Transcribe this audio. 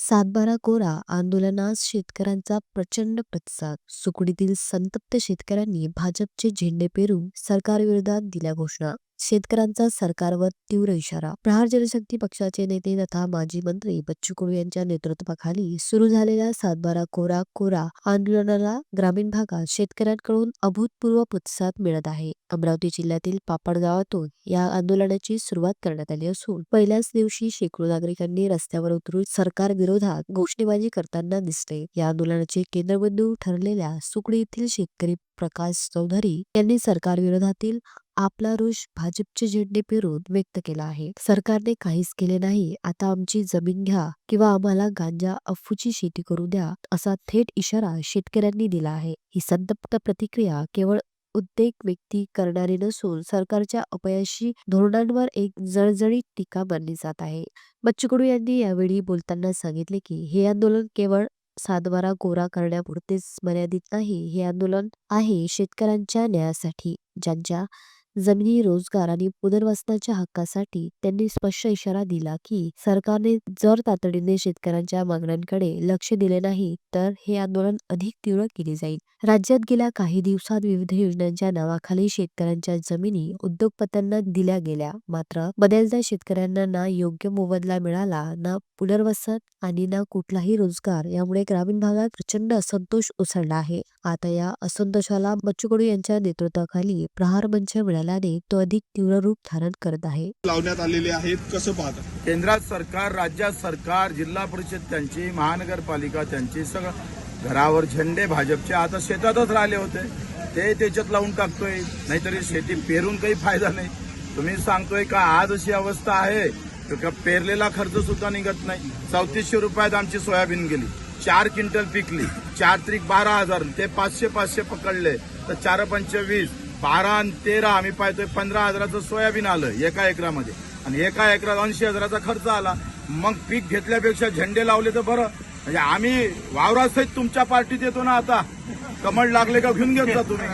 सातबारा कोरा आंदोलनास शेतकऱ्यांचा प्रचंड प्रतिसाद सुकडीतील संतप्त शेतकऱ्यांनी भाजपचे झेंडे पेरून सरकारविरोधात दिल्या घोषणा शेतकऱ्यांचा सरकारवर तीव्र इशारा. प्रहार जनशक्ती पक्षाचे नेते तथा माजी मंत्री बच्चू कडू यांच्या नेतृत्वाखाली सुरू झालेल्या सातबारा कोरा कोरा आंदोलनाला ग्रामीण भागात शेतकऱ्यांकडून अभूतपूर्व प्रतिसाद मिळत आहे. अमरावती जिल्ह्यातील पापड गावातून या आंदोलनाची सुरुवात करण्यात आली असून पहिल्याच दिवशी शेकडो नागरिकांनी रस्त्यावर उतरून सरकार विरोधात घोषणेबाजी करताना दिसले. या आंदोलनाचे केंद्रबिंदू ठरलेल्या सुकडी येथील शेतकरी प्रकाश चौधरी यांनी सरकार विरोधातील आपला रोष भाजपचे झेंडे पेरून व्यक्त केला आहे. सरकारने काहीच केले नाही. आता आमची जमीन घ्या किंवा आम्हाला गांजा अफूची शेती करू द्या असा थेट इशारा शेतकऱ्यांनी दिला आहे. ही संतप्त प्रतिक्रिया केवळ उद्देग व्यक्ती करणारी नसून सरकारच्या अपयशी धोरणांवर एक जळजळीत टीका मानली जात आहे. बच्चूकडू यांनी यावेळी बोलताना सांगितले की हे आंदोलन केवळ सातबारा कोरा करण्यापुरतेच मर्यादित नाही. हे आंदोलन आहे शेतकऱ्यांच्या न्यायासाठी ज्यांच्या जमिनी रोजगार आणि पुनर्वसनाच्या हक्कासाठी त्यांनी स्पष्ट इशारा दिला की सरकारने जर तातडीने शेतकऱ्यांच्या मागण्यांकडे लक्ष दिले नाही तर हे आंदोलन अधिक तीव्र केले जाईल. राज्यात गेल्या काही दिवसात विविध योजनांच्या नावाखाली शेतकऱ्यांच्या जमिनी उद्योगपत्यांना दिल्या गेल्या. मात्र बऱ्याचदा शेतकऱ्यांना ना योग्य मोबदला मिळाला ना पुनर्वसन आणि ना कुठलाही रोजगार यामुळे ग्रामीण भागात प्रचंड असंतोष उसळला आहे. आता या असंतोषाला बच्चू कडू यांच्या नेतृत्वाखाली प्रहार मंच मिळाल्याने तो अधिक तीव्र रूप धारण करत आहे. लावण्यात आलेले आहेत. कसं पाहता? केंद्रात सरकार राज्यात सरकार जिल्हा परिषद त्यांची महानगरपालिका त्यांची सगळं. घरावर झेंडे भाजपचे. आता शेतातच राहिले होते. ते त्याच्यात लावून टाकतोय. नाहीतरी शेती पेरून काही फायदा नाही. तुम्ही सांगतोय का आज अशी अवस्था आहे? तर का पेरलेला खर्च सुद्धा निघत नाही. चौतीसशे रुपयात आमची सोयाबीन गेली. चार क्विंटल पिकली. चार त्रिक बारा हजार. ते पाचशे पाचशे पकडले. तर चार पंचवीस. बारा आणि तेरा आम्ही पाहतोय पंधरा हजाराचं सोयाबीन आलं एका एकरामध्ये. आणि एका एकरात ऐंशी हजाराचा खर्च आला. मग पीक घेतल्यापेक्षा झेंडे लावले तर बरं. म्हणजे आम्ही वावरासहित तुमच्या पार्टीत येतो ना आता. कमळ लागले का घेऊन घेत जा तुम्ही.